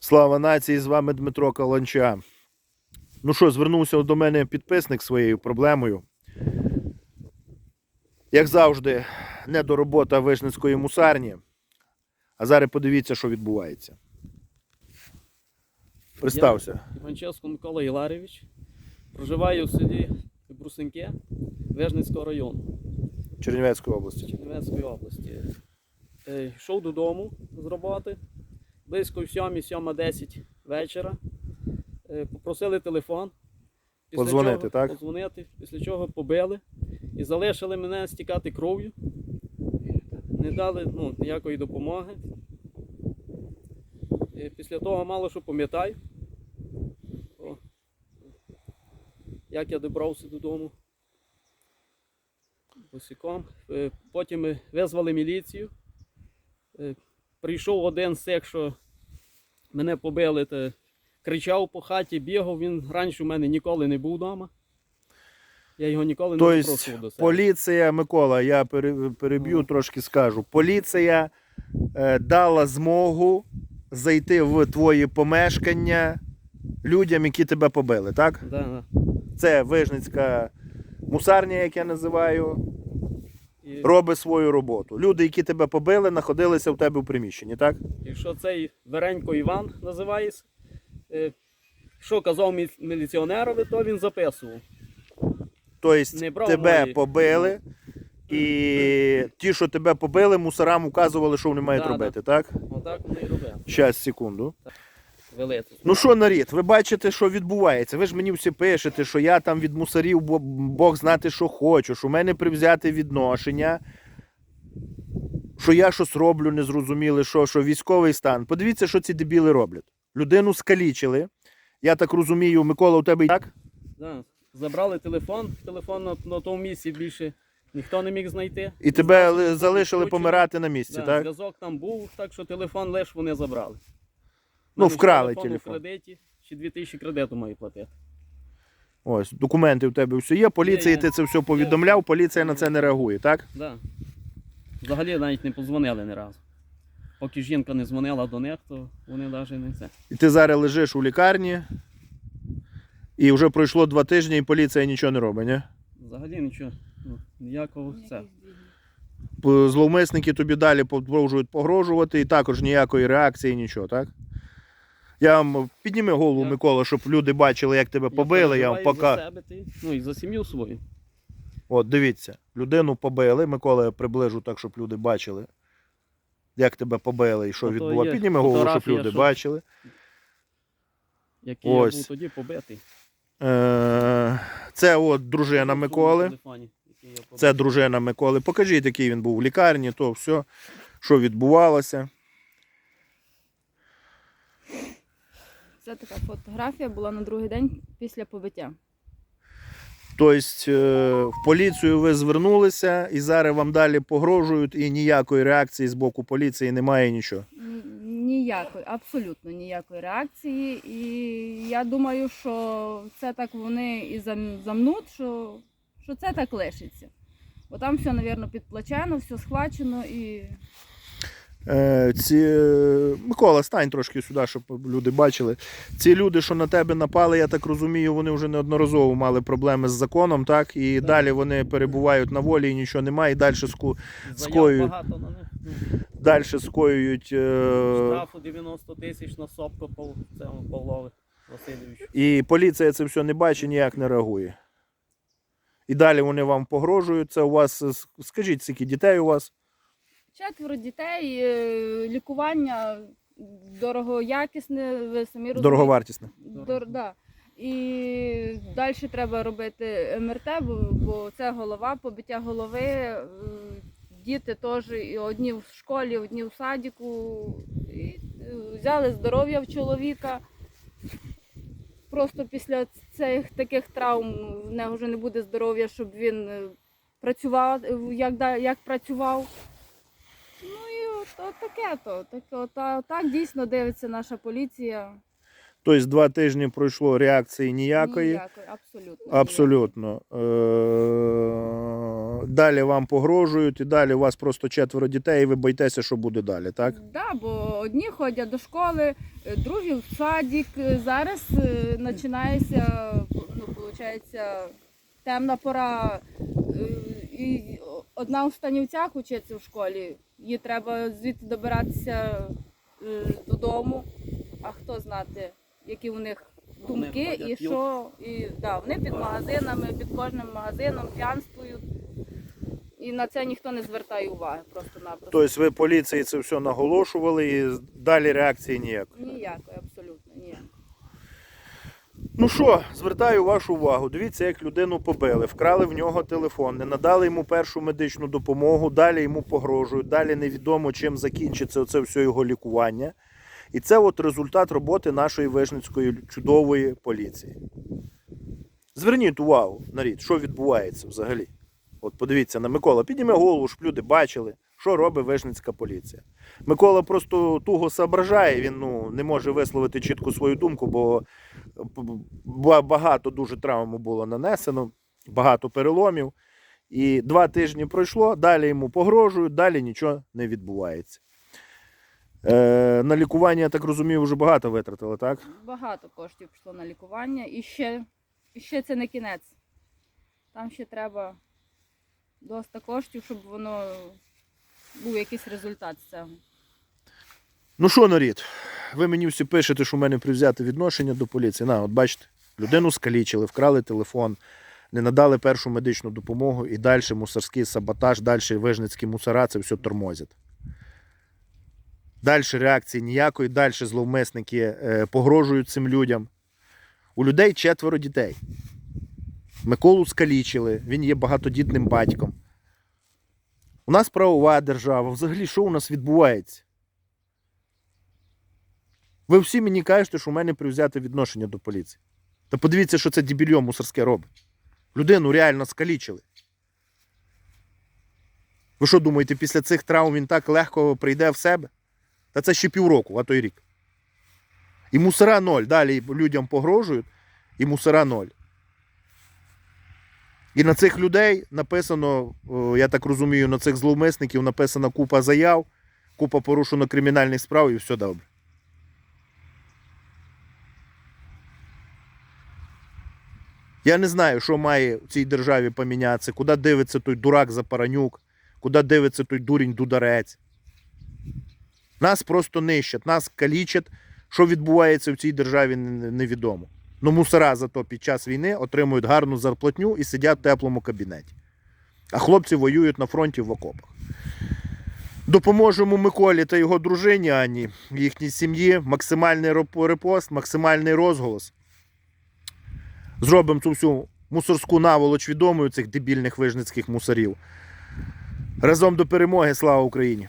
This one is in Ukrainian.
Слава нації, з вами Дмитро Каланча. Ну що, звернувся до мене підписник своєю проблемою. Як завжди, недоробота Вишницької мусарні. А зараз подивіться, що відбувається. Представся. Іванчевсько Микола Іларевич. Проживаю в селі Брусеньке Вижницького району Чернівецької області. Чернівецької області. Е, Йшов додому з роботи. Близько 7-7.10 вечора. Е, Попросили телефон. Після Подзвонити, чого- так? Подзвонити, після чого побили і залишили мене стікати кров'ю. Не дали ну, ніякої допомоги. Е, Після того мало що пам'ятаю. Як я добрався додому. Босиком. Е, Потім визвали міліцію. Прийшов один з тих, що мене побили, та кричав по хаті, бігав. Він раніше у мене ніколи не був вдома. Я його ніколи не Тобто, запрошував до себе. поліція, Микола, я пере- переб'ю, трошки скажу. Поліція е, дала змогу зайти в твої помешкання людям, які тебе побили, так? Да, да. Це Вижницька мусарня, як я називаю, робить свою роботу. Люди, які тебе побили, знаходилися в тебе в приміщенні, так? якщо цей Веренько Іван називається, е, що казав міліціонерові, то він записував. Тобто тебе мої. побили, і ті, що тебе побили, мусорам указували, що вони мають Да, да. робити, так? Отак вони і робили. Щас, секунду. Велити. Ну що, нарід, ви бачите, що відбувається. Ви ж мені всі пишете, що я там від мусорів бо- Бог знати, що хочу, що в мене привзяти відношення, що я щось роблю, незрозуміле, що, що військовий стан. Подивіться, що ці дебіли роблять. Людину скалічили. Я так розумію, Микола, у тебе і так? Да. Забрали телефон, телефон на, на тому місці більше ніхто не міг знайти. І тебе залишили помирати на місці, Да, так? Зв'язок там був, так що телефон лише вони забрали. Ну, вкрали телефон телефон. кредиті, ще 2000 кредиту маю платити. Ось, документи у тебе все є. Поліції Є, є. ти це все повідомляв, поліція на це не реагує, так? Да. Взагалі навіть не подзвонили ні разу. Поки жінка не дзвонила до них, то вони навіть не це. І ти зараз лежиш у лікарні, і вже пройшло два тижні, і поліція нічого не робить, ні? Взагалі нічого. Ну, ніякого це. П- Зловмисники тобі далі продовжують погрожувати, і також ніякої реакції, нічого, так? Я вам підніми голову, Я- Микола, щоб люди бачили, як тебе побили. Я вам переживаю пока. за себе, ти, ну і за сім'ю свою. От, дивіться, людину побили. Микола, я приближу так, щоб люди бачили, як тебе побили і що А то відбувалося. є Підніми голову, щоб фотографія, люди що- бачили. Який я був тоді побитий. Е, Це от дружина На Миколи. телефоні, який я побитий. Це дружина Миколи. Покажіть, який він був в лікарні, то все, що відбувалося. Це така фотографія була на другий день після побиття. Тобто е, в поліцію ви звернулися і зараз вам далі погрожують, і ніякої реакції з боку поліції немає нічого. Ніякої, абсолютно ніякої реакції. І я думаю, що це так вони і зам- замнуть, що, що це так лишиться. Бо там все, мабуть, підплачено, все схвачено і ці... е, Микола, стань трошки сюди, щоб люди бачили. Ці люди, що на тебе напали, я так розумію, вони вже неодноразово мали проблеми з законом, так? І Так. далі вони перебувають на волі і нічого немає, і далі, ску... Скоюють. багато на них. Далі скоюють. Е... Штрафу 90 тисяч на цьому Павлові Васильовичу. І поліція це все не бачить, ніяк не реагує. І далі вони вам погрожують. Це у вас, е, скажіть, скільки дітей у вас? Четверо дітей, е, лікування дорогоякісне, ви самі розумієте. Дороговартісне. Дор, да. І далі треба робити МРТ, бо, бо це голова, побиття голови. е, Діти теж і одні в школі, одні в садіку. І е, взяли здоров'я в чоловіка. Просто після цих таких травм в нього вже не буде здоров'я, щоб він е, працював, е, як, да- як працював. От, от таке то. Так, от, а так дійсно дивиться наша поліція. Тобто два тижні пройшло реакції ніякої. Ніякої, абсолютно. Абсолютно. Е, Далі вам погрожують, і далі у вас просто четверо дітей, і ви боїтеся, що буде далі, так? Так, да, бо одні ходять до школи, е, другі в садик. Е, Зараз е, починається, ну, виходить, темна пора. І одна в Станівцях учиться в школі. Їй треба звідти добиратися е, додому. А хто знати, які у них думки вони і що. І, да, вони під магазинами, під кожним магазином п'янствують. І на це ніхто не звертає уваги просто-напросто. Тобто ви поліції це все наголошували і далі реакції ніякої. Ніякої, ніякої. Ну що, звертаю вашу увагу. Дивіться, як людину побили, вкрали в нього телефон, не надали йому першу медичну допомогу, далі йому погрожують, далі невідомо чим закінчиться це все його лікування. І це от результат роботи нашої вижницької чудової поліції. Зверніть увагу, нарід, що відбувається взагалі. От подивіться на Микола, підніме голову, щоб люди бачили, що робить Вижницька поліція. Микола просто туго соображає, він ну, не може висловити чітко свою думку, бо багато дуже травм було нанесено, багато переломів. І два тижні пройшло, далі йому погрожують, далі нічого не відбувається. Е, на лікування, я так розумію, вже багато витратили, так? Багато коштів пішло на лікування і ще, і ще це не кінець. Там ще треба доста коштів, щоб воно був якийсь результат з цього. Ну що, нарід, ви мені всі пишете, що в мене привзяти відношення до поліції. На, от бачите, людину скалічили, вкрали телефон, не надали першу медичну допомогу і далі мусорський саботаж, далі вижницькі мусора, це все тормозять. Далі реакції ніякої, далі зловмисники е, погрожують цим людям. У людей четверо дітей. Миколу скалічили, він є багатодітним батьком. У нас правова держава. Взагалі, що у нас відбувається? Ви всі мені кажете, що у мене привзяти відношення до поліції. Та подивіться, що це дебільйом мусорське робить. Людину реально скалічили. Ви що думаєте, після цих травм він так легко прийде в себе? Та це ще півроку, а то й рік. І мусора ноль. Далі людям погрожують, і мусора ноль. І на цих людей написано, я так розумію, на цих зловмисників написана купа заяв, купа порушено кримінальних справ і все добре. Я не знаю, що має в цій державі помінятися, куди дивиться той дурак Запаранюк, куди дивиться той дурень Дударець. Нас просто нищать, нас калічать. Що відбувається в цій державі, невідомо. Ну, мусора зато під час війни отримують гарну зарплатню і сидять в теплому кабінеті. А хлопці воюють на фронті в окопах. Допоможемо Миколі та його дружині Анні, їхній сім'ї, максимальний репост, максимальний розголос. Зробимо цю всю мусорську наволоч відомою цих дебільних вижницьких мусорів. Разом до перемоги, слава Україні!